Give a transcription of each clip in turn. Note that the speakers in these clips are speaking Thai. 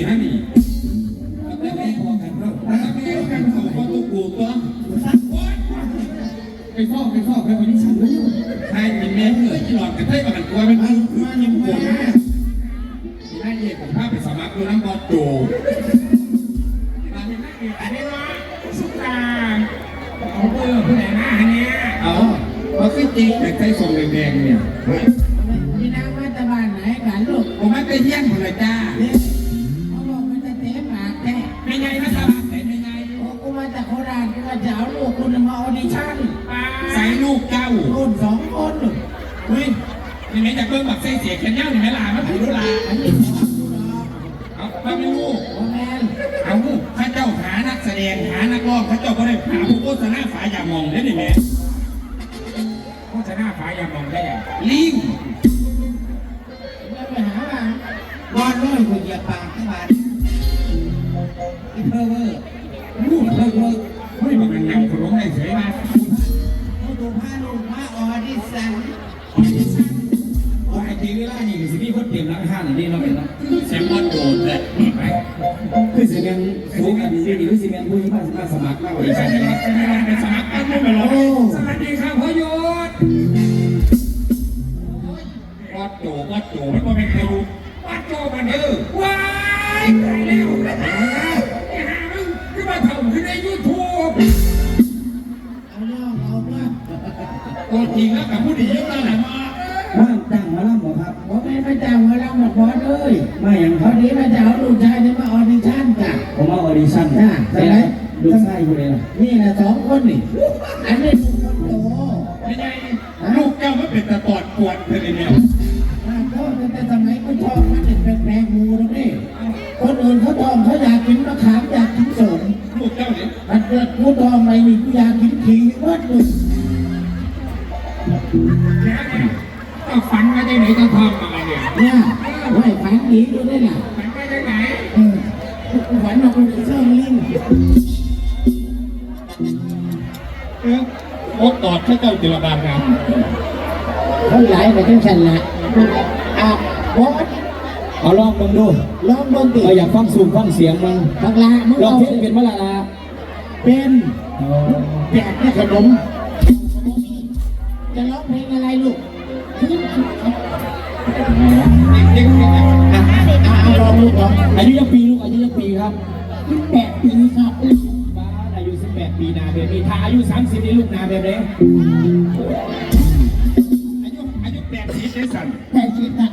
นี่ให้นี่แล้วแม่พอกันเนาะแล้วแม่กันเขาก็ตุกกูตัวไปฟอกไปฟอกไปวันนี้ฉันไม่อยู่ใครเป็นแม่เมื่อที่หลอดกันให้ประกันตัวเป็นมันมันยังปวดมากนายเอกผมพาไปสมัครดูน้ำบอลโจมาเป็นนายเอกอันนี้วะสุดาเอาเบอร์ผู้ไหนมาเนี่ยเอาเขาขึ้นจริงแต่ใจส่งแดงๆเนี่ยพี่นางมาตะบานไหนกันลูกผมไม่ไปเยี่ยมคนเลยจ้า บิ่งแบบใส่เสียแขนยาวนี่แม่ลามาถือดูลาอันนี้ของกูดอกเอามาเป็นลูกโอ้แมนเอาข้าเจ้าหานักแสดงหานักร้องข้าเจ้าก็ได้หาผู้โฆษณาฝาอย่ามองได้ดิแม่โฆษณาฝาอย่ามองได้ยังลิงแล้วไปหาบ้านบอลน้อยกูเหยียบปากที่บ้านอีเพอเวอร์ลูกเธอเธอเฮ้ยมันยังขนมได้เฉยมาเขา คือสิแม่นสูงกันดีดีคือสิแม่นผู้ที่มามาสมัครมาบริใช่ษัทไหมนี่ครับเป็นสมัครกันไม่เป็นไรสวัสดีครับพ่อโยศวัดโจวัดโจมันก็เป็นใครรู้วัดโจมันเออว้ายตายแล้วไอ้ห่ามึงขึ้นมาทำขึ้นในยูทูบเอาเรื่องเอาเรื่องตัวจริงแล้วกับผู้ดีเยอะแล้วแหละมาบ้านตั้งมาล่ำบ่ครับผมไม่มาจ้างมาแล้วหมดบอลเลยมาอย่างคพรัอบดีมาจะเอาลูกชาย ดิชั่นจ้ะใช่ไหมลูกชายคนนี้ล่ะนี่นะสองคนนี่ อันนี้ลูกคนโตไม่ใช่ลูกเจ้ามันเป็นตะปอดปวดเลยเนี่ยถ้าพ่อตั้งแต่สมัยกูชอบมันเป็นแปลงงูตรงนี้คนอื่นเขาทองเขาอยากกินมะขามอยากกินสนลูกเจ้าเนี่ยมันเกิดกูทองอะไรนี่กูอยากกินขี้วัดเลย กูฝันว่ากูจะเชื่อมลิงเออโอ๊ตตอดข้าเจ้าจิรบาลครับเขาไหลไปจังสันละอะบอสเอาลองมึงดูลองเบิ่งติเราอยากฟังสูงฟังเสียงมันบักลามึงลองเอาเพลงเป็นเมื่อไหร่ละเป็นแจกแค่ขนม จะร้องเพลงอะไรลูกเด็กๆอะอะเอาลองลูกลองอายุยังปีลูกอายุยังปี ครับแปดปีครับบ้านอายุ18ปีนาแบบนี้ถ้าอายุ30นี่ลูกนาแบบนี้อายุอายุแปดสิบเจสันแปดสิบอะ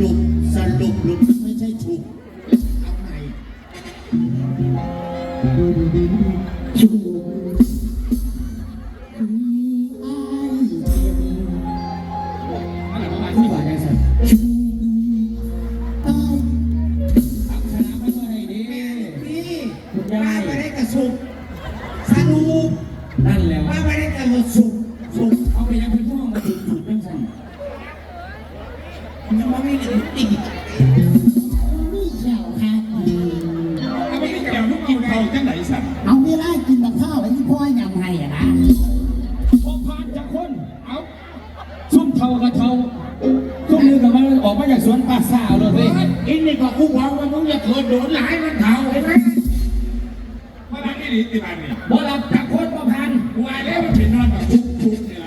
รุปสรุปลูกไม่ใช่ฉุกเอาใหม่ฉุกอ้ายๆอะไรประมาณผู้นี้ ยังไม่ได้ติดนี่เขียวครับเอาไปนี่แก้วลูกกินเขาจังไหนสันเอาเวลากินกับข้าวไอ้ที่พ่อยำให้อะนะพอผ่านจากคน เอาซุ่มเทากับเทาซุ่มนึงกับมันออกมาจากสวนป่าซาเลยเว้ยอินนี่ก็คู่หวังว่ามึงอย่าเกิดโดนหลายมันเท่าเห็นไหมมาดังนี่หรือติบันนี่บ่รับจากคนบ่พันวายแล้วมันเป็นนอนแบบทุกๆเนี่ย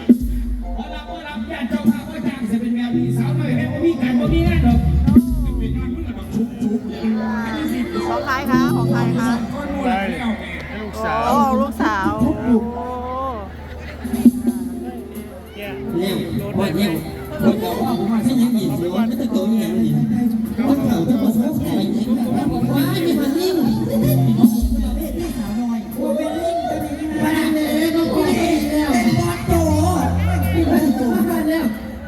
บ่รับบ่รับญาติเจ้าภาพบ่จ้างสิเป็นแมวดีสาวไม่ ว่าเนี่ยมันก็ว่าผมว่วนนี้ต้องหยิบอยู่ไม่ได้ตัวยังหยิบมันี้ข่าจะมาโค้งไหนว่าเนี่ยมันนิ่ง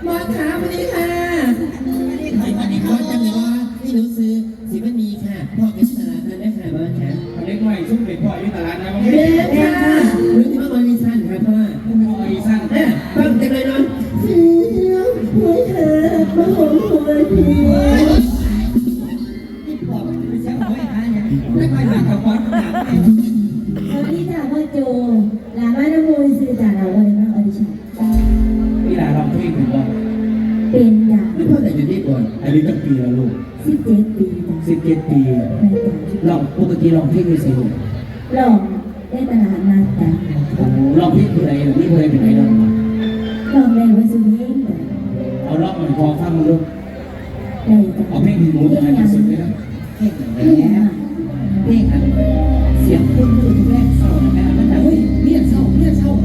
มาถามวันนี้ค่ะวันนี้ค่ะวันนี้ค่ะจำได้ว่าพี่หนูซื้อสิเป็น ยงหัวขามาหอมหัวพี่ที่บอกว่าเป็นเสียงไอ้หาเนี่ยไม่ค่อยากับวัดหนักเลยสวัสดีจ้าพ่อโจลาบ้านน้ำมูลซื้อจากเราวันนี้ออดิชั่นนี่แหละเราเพลงหนึ่งบอกเป็นจ้าไม่พ่อแต่อยู่ที่ก่อนอายุตั้งปีแล้วลูกสิบเจ็ดปีจ้าสิบเจ็ดปีแม่จ้าลองปกติลองเพลงดูสิลูกลองได้ตลาดนัดจ้าโอ้ลองเพลงอะไรหรือไม่เคยเป็นไงลองลองได้วัสุ เองจ้าเอาลองมันพอฟังมาลูกได้จ้าเอาเพลงที่หนูถนัดที่สุดเลยนะเพลงไหนเรื่องแล้อะเพลงอันเสียงคุณคือแรกเศร้านะแม่มันจะเฮ้ยเรียกเศร้าเรียกเศร้าเออ